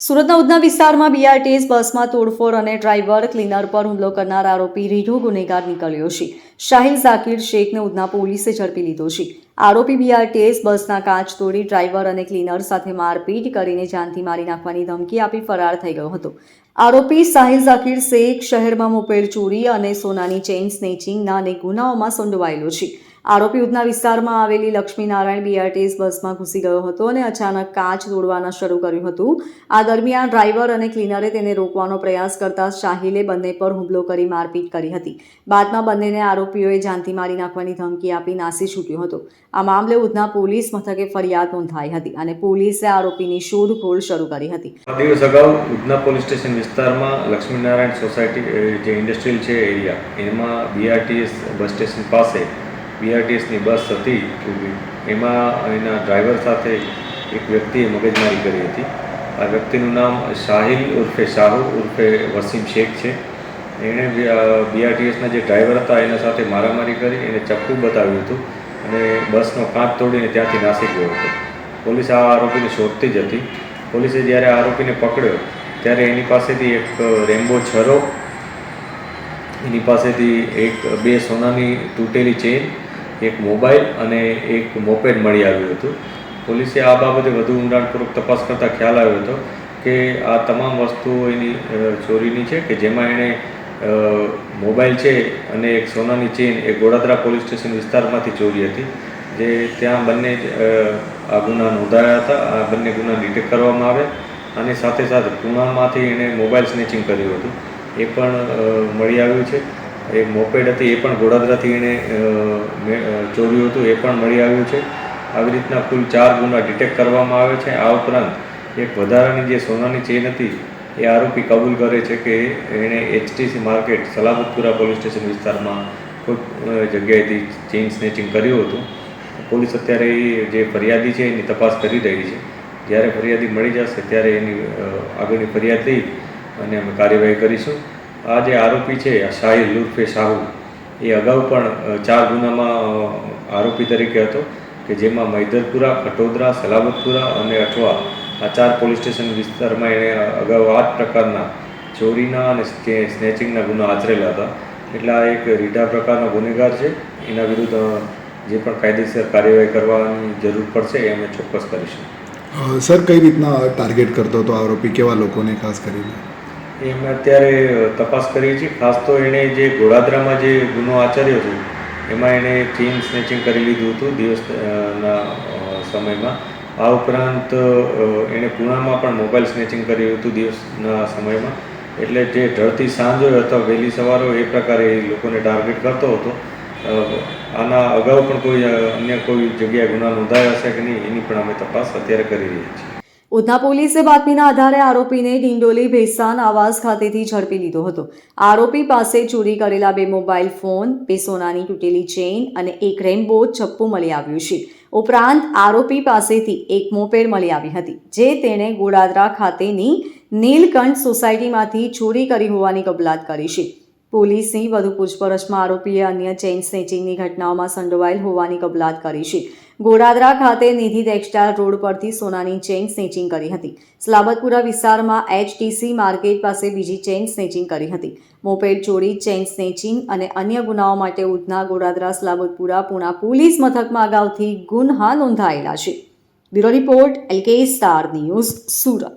સુરતના ઉધના વિસ્તારમાં બીઆરટીએસ બસમાં તોડફોડ અને ડ્રાઈવર ક્લીનર પર હુમલો કરનાર આરોપી રીઢો ગુનેગાર નીકળ્યો છે. શાહિલ ઝાકીર શેખને ઉધના પોલીસે ઝડપી લીધો છે. આરોપી બીઆરટીએસ બસના કાચ તોડી ડ્રાઈવર અને ક્લીનર સાથે મારપીટ કરીને જાનથી મારી નાખવાની ધમકી આપી ફરાર થઈ ગયો હતો. આરોપી સાહિલ ઝાકીર શેખ શહેરમાં મોપેડ ચોરી અને સોનાની ચેઇન સ્નેચિંગના અનેક ગુનાઓમાં સંડોવાયેલો છે. આરોપી ઉધના વિસ્તારમાં આવેલી લક્ષ્મીનારાયણ બીઆરટીએસ બસમાં ઘૂસી ગયો હતો અને અચાનક કાચ તોડવાના શરૂ કર્યું હતું. આ દરમિયાન ડ્રાઈવર અને ક્લીનરે તેને રોકવાનો પ્રયાસ કરતા શાહિલે બંને પર હુમલો કરી મારપીટ કરી હતી. બાદમાં બંનેને આરોપીઓએ જાનથી મારી નાખવાની ધમકી આપી નાસી છૂટ્યો હતો. આ મામલે ઉધના પોલીસ મથકે ફરિયાદ નોંધાઈ હતી અને પોલીસે આરોપીની શોધખોળ શરૂ કરી હતી. દિવસ અગાઉ ઉધના પોલીસ સ્ટેશન વિસ્તારમાં લક્ષ્મીનારાયણ સોસાયટી જે ઇન્ડસ્ટ્રીયલ છે, એરિયા, એમાં બીઆરટીએસ બસ સ્ટેશન પાસે બીઆરટીએસની બસ હતી એમાં એના ડ્રાઈવર સાથે એક વ્યક્તિએ મગજમારી કરી હતી. આ વ્યક્તિનું નામ શાહિલ ઉર્ફે શાહુ ઉર્ફે વસીમ શેખ છે. એણે બીઆરટીએસના જે ડ્રાઈવર હતા એના સાથે મારામારી કરી, એને ચપ્પુ બતાવ્યું હતું અને બસનો કાચ તોડીને ત્યાંથી નાસી ગયો હતો. પોલીસ આ આરોપીને શોધતી જ હતી. પોલીસે જ્યારે આરોપીને પકડ્યો, ત્યારે એની પાસેથી એક રેમ્બો છરો, એની પાસેથી એક બે સોનાની તૂટેલી ચેન એક મોબાઈલ અને એક મોપેડ મળી આવ્યું હતું. પોલીસે આ બાબતે વધુ ઊંડાણપૂર્વક તપાસ કરતાં ખ્યાલ આવ્યો હતો કે આ તમામ વસ્તુઓ એની ચોરીની છે કે જેમાં એણે મોબાઈલ છે અને એક સોનાની ચેન એ ગોડાદરા પોલીસ સ્ટેશન વિસ્તારમાંથી ચોરી હતી. જે ત્યાં બંને આ ગુના નોંધાયા હતા. આ બંને ગુના ડિટેક્ટ કરવામાં આવ્યા અને સાથે સાથે પૂનામાંથી એણે મોબાઈલ સ્નેચિંગ કર્યું હતું. એ પણ મળી આવ્યું છે. એક મોપેડ હતી એ પણ ગોડાદરાથી એણે ચોર્યું હતું, એ પણ મળી આવ્યું છે. આવી રીતના કુલ ચાર ગુના ડિટેક્ટ કરવામાં આવે છે. આ ઉપરાંત એક વધારાની જે સોનાની ચેન હતી, એ આરોપી કબૂલ કરે છે કે એણે HTC market Salabatpura police station વિસ્તારમાં કોઈ જગ્યાએથી ચેઇન સ્નેચિંગ કર્યું હતું. પોલીસ અત્યારે એ જે ફરિયાદી છે એની તપાસ કરી રહી છે. જ્યારે ફરિયાદી મળી જશે ત્યારે એની આગળની ફરિયાદ લઈ અને અમે કાર્યવાહી કરીશું. આ જે આરોપી છે સાહિલ લુર્ફે શાહુ, એ અગાઉ પણ ચાર ગુનામાં આરોપી તરીકે હતો કે જેમાં મૈદરપુરા કટોદરા સલાબતપુરા અને અઠવા આ ચાર પોલીસ સ્ટેશન વિસ્તારમાં એણે અગાઉ આ જ પ્રકારના ચોરીના અને સ્નેચિંગના ગુના આચરેલા હતા. એટલે આ એક રીઢા પ્રકારનો ગુનેગાર છે. એના વિરુદ્ધ જે પણ કાયદેસર કાર્યવાહી કરવાની જરૂર પડશે એ અમે ચોક્કસ કરીશું. સર, કઈ રીતના ટાર્ગેટ કરતો હતો આરોપી? કેવા લોકોને ખાસ કરીને? એ અમે અત્યારે તપાસ કરીએ છીએ. ખાસ તો એણે જે ગોળાદરામાં જે ગુનો આચર્યો હતો, એમાં એણે ચેઇન સ્નેચિંગ કરી લીધું હતું દિવસના સમયમાં. આ ઉપરાંત એણે પૂણામાં પણ મોબાઈલ સ્નેચિંગ કર્યું હતું દિવસના સમયમાં. એટલે જે ઢળતી સાંજ હોય અથવા વહેલી સવાર હોય, એ પ્રકારે લોકોને ટાર્ગેટ કરતો હતો. આના અગાઉ પણ કોઈ અન્ય કોઈ જગ્યાએ ગુના નોંધાયા હશે કે નહીં, એની પણ અમે તપાસ અત્યારે કરી રહ્યા છીએ. ઉધના પોલીસે બાતમીના આધારે આરોપીને ડિંડોલી ભેસાન આવાસ ખાતેથી ઝડપી લીધો હતો. આરોપી પાસે ચોરી કરેલા બે મોબાઈલ ફોન, બે સોનાની તૂટેલી ચેઇન અને એક રેમ્બો ચપ્પુ મળી આવ્યું છે. ઉપરાંત આરોપી પાસેથી એક મોપેડ મળી આવી હતી, જે તેણે ગોડાદરા ખાતેની નીલકંઠ સોસાયટીમાંથી ચોરી કરી હોવાની કબૂલાત કરી છે. પોલીસની વધુ પૂછપરછમાં આરોપીએ અન્ય ચેઇન સ્નેચિંગની ઘટનાઓમાં સંડોવાયેલ હોવાની કબૂલાત કરી છે. ગોડાદરા ખાતે નિધિ ટેક્સટાઇલ રોડ પરથી સોનાની ચેઇન સ્નેચિંગ કરી હતી. સલાબતપુરા વિસ્તારમાં એચટીસી માર્કેટ પાસે બીજી ચેઇન સ્નેચિંગ કરી હતી. મોપેડ ચોરી, ચેઇન સ્નેચિંગ અને અન્ય ગુનાઓ માટે ઉધના ગોડાદરા, સલાબતપુરા, પુણા પોલીસ મથકમાં અગાઉથી ગુન્હા નોંધાયેલા છે. Bureau report, LK Star News Surat.